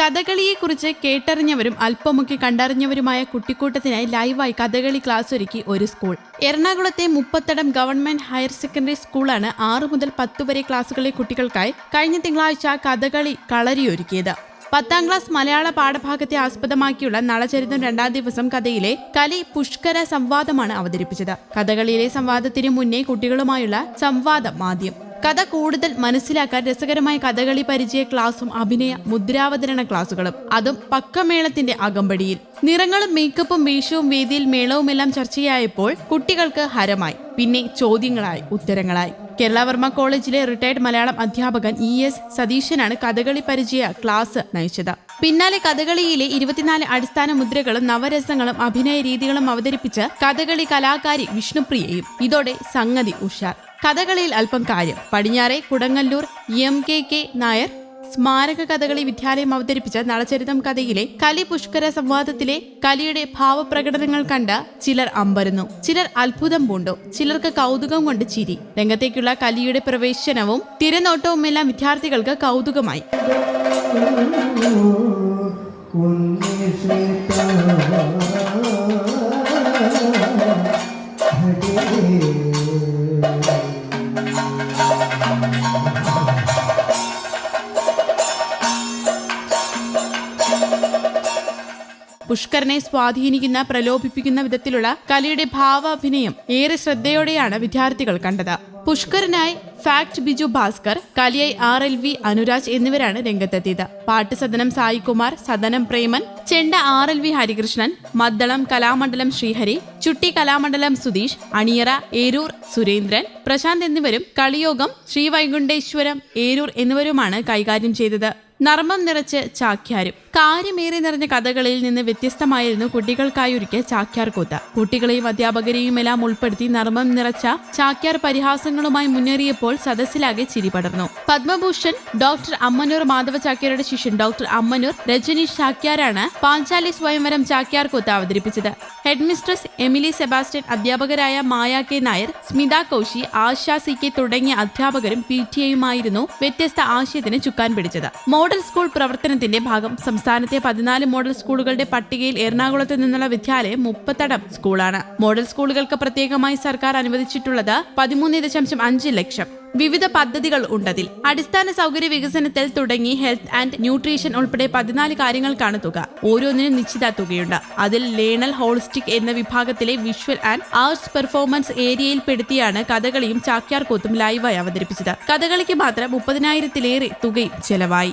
കഥകളിയെക്കുറിച്ച് കേട്ടറിഞ്ഞവരും അല്പമൊക്കെ കണ്ടറിഞ്ഞവരുമായ കുട്ടിക്കൂട്ടത്തിനായി ലൈവായി കഥകളി ക്ലാസ് ഒരുക്കി ഒരു സ്കൂൾ. എറണാകുളത്തെ മുപ്പത്തടം ഗവൺമെന്റ് ഹയർ സെക്കൻഡറി സ്കൂളാണ് ആറു മുതൽ പത്ത് വരെ ക്ലാസ്സുകളിലെ കുട്ടികൾക്കായി കഴിഞ്ഞ തിങ്കളാഴ്ച കഥകളി കളരിയൊരുക്കിയത്. പത്താം ക്ലാസ് മലയാള പാഠഭാഗത്തെ ആസ്പദമാക്കിയുള്ള നളചരിതം രണ്ടാം ദിവസം കഥയിലെ കലി പുഷ്കര സംവാദമാണ് അവതരിപ്പിച്ചത്. കഥകളിയിലെ സംവാദത്തിന് മുന്നേ കുട്ടികളുമായുള്ള സംവാദം ആദ്യം കഥ കൂടുതൽ മനസ്സിലാക്കാൻ രസകരമായ കഥകളി പരിചയ ക്ലാസും അഭിനയ മുദ്രാവതരണ ക്ലാസുകളും. അതും പക്കമേളത്തിന്റെ അകമ്പടിയിൽ. നിറങ്ങളും മേക്കപ്പും വേഷവും വേദിയിൽ മേളവുമെല്ലാം ചർച്ചയായപ്പോൾ കുട്ടികൾക്ക് ഹരമായി. പിന്നെ ചോദ്യങ്ങളായി ഉത്തരങ്ങളായി. കേരളവർമ്മ കോളേജിലെ റിട്ടയർഡ് മലയാളം അധ്യാപകൻ ഇ എസ് സതീശനാണ് കഥകളി പരിചയ ക്ലാസ് നയിച്ചത്. പിന്നാലെ കഥകളിയിലെ ഇരുപത്തിനാല് അടിസ്ഥാന മുദ്രകളും നവരസങ്ങളും അഭിനയ രീതികളും അവതരിപ്പിച്ച് കഥകളി കലാകാരി വിഷ്ണുപ്രിയയും. ഇതോടെ സംഗതി ഉഷാർ. കഥകളിയിൽ അല്പം കാര്യം. പടിഞ്ഞാറെ Kodungallur M K K Nair Smaraka Kathakali Vidyalayam അവതരിപ്പിച്ച നളചരിതം കഥയിലെ കലി പുഷ്കര സംവാദത്തിലെ കലിയുടെ ഭാവപ്രകടനങ്ങൾ കണ്ട ചിലർ അമ്പരുന്നു ചിലർ അത്ഭുതം പൂണ്ടു ചിലർക്ക് കൗതുകം കൊണ്ട് ചിരി. രംഗത്തേക്കുള്ള കലിയുടെ പ്രവേശനവും തിരനോട്ടവും എല്ലാം വിദ്യാർത്ഥികൾക്ക് കൗതുകമായി. പുഷ്കരനെ സ്വാധീനിക്കുന്ന പ്രലോഭിപ്പിക്കുന്ന വിധത്തിലുള്ള കലയുടെ ഭാവാഭിനയം ഏറെ ശ്രദ്ധയോടെയാണ് വിദ്യാർത്ഥികൾ കണ്ടത്. പുഷ്കരനായി ഫാക്ട് ബിജു ഭാസ്കർ കലിയായി ആർ എൽ വി അനുരാജ് എന്നിവരാണ് രംഗത്തെത്തിയത്. പാട്ട് സദനം സായികുമാർ സദനം പ്രേമൻ ചെണ്ട ആർ എൽ വി ഹരികൃഷ്ണൻ മദ്ദളം കലാമണ്ഡലം ശ്രീഹരി ചുട്ടി കലാമണ്ഡലം സുധീഷ് അണിയറ ഏരൂർ സുരേന്ദ്രൻ പ്രശാന്ത് എന്നിവരും കളിയോഗം ശ്രീവൈകുണ്ഠേശ്വരം ഏരൂർ എന്നിവരുമാണ് കൈകാര്യം ചെയ്തത്. നർമ്മം നിറച്ച് ചാക്യാരും. കാര്യമേറെ നിറഞ്ഞ കഥകളിൽ നിന്ന് വ്യത്യസ്തമായിരുന്നു കുട്ടികൾക്കായി ഒരുക്കിയ ചാക്യാർ കൂത്ത്. കുട്ടികളെയും അധ്യാപകരെയും എല്ലാം ഉൾപ്പെടുത്തി നർമ്മം നിറച്ച ചാക്യാർ പരിഹാസങ്ങളുമായി മുന്നേറിയപ്പോൾ സദസ്സിലാകെ ചിരി പടർന്നു. പത്മഭൂഷൺ ഡോക്ടർ അമ്മനൂർ മാധവ ചാക്യാരുടെ ശിഷ്യൻ ഡോക്ടർ അമ്മനൂർ രജനീഷ് ചാക്യാരാണ് പാഞ്ചാലി സ്വയംവരം ചാക്യാർ കൂത്ത് അവതരിപ്പിച്ചത്. ഹെഡ്മിസ്ട്രസ് എമിലി സെബാസ്റ്റ്യൻ അധ്യാപകരായ Maya K Nair Smitha Kaushi Asha C K തുടങ്ങിയ അധ്യാപകരും പി ടി എയുമായിരുന്നു വ്യത്യസ്ത ആശയത്തിന് ചുക്കാൻ പിടിച്ചത്. മോഡൽ സ്കൂൾ പ്രവർത്തനത്തിന്റെ ഭാഗം സംസ്ഥാനത്തെ പതിനാല് മോഡൽ സ്കൂളുകളുടെ പട്ടികയിൽ എറണാകുളത്ത് നിന്നുള്ള വിദ്യാലയം മുപ്പത്തടം സ്കൂളാണ്. മോഡൽ സ്കൂളുകൾക്ക് പ്രത്യേകമായി സർക്കാർ അനുവദിച്ചിട്ടുള്ളത് പതിമൂന്ന് ദശാംശം അഞ്ച് ലക്ഷം. വിവിധ പദ്ധതികൾ ഉണ്ടതിൽ. അടിസ്ഥാന സൗകര്യ വികസനത്തിൽ തുടങ്ങി ഹെൽത്ത് ആൻഡ് ന്യൂട്രീഷൻ ഉൾപ്പെടെ പതിനാല് കാര്യങ്ങൾക്കാണ് തുക. ഓരോന്നിനും നിശ്ചിത തുകയുണ്ട്. അതിൽ ലേണൽ ഹോളിസ്റ്റിക് എന്ന വിഭാഗത്തിലെ വിഷ്വൽ ആൻഡ് ആർട്സ് പെർഫോമൻസ് ഏരിയയിൽ പെടുത്തിയാണ് കഥകളിയും ചാക്യാർകൂത്തും ലൈവായി അവതരിപ്പിച്ചത്. കഥകളിക്ക് മാത്രം മുപ്പതിനായിരത്തിലേറെ തുകയും ചെലവായി.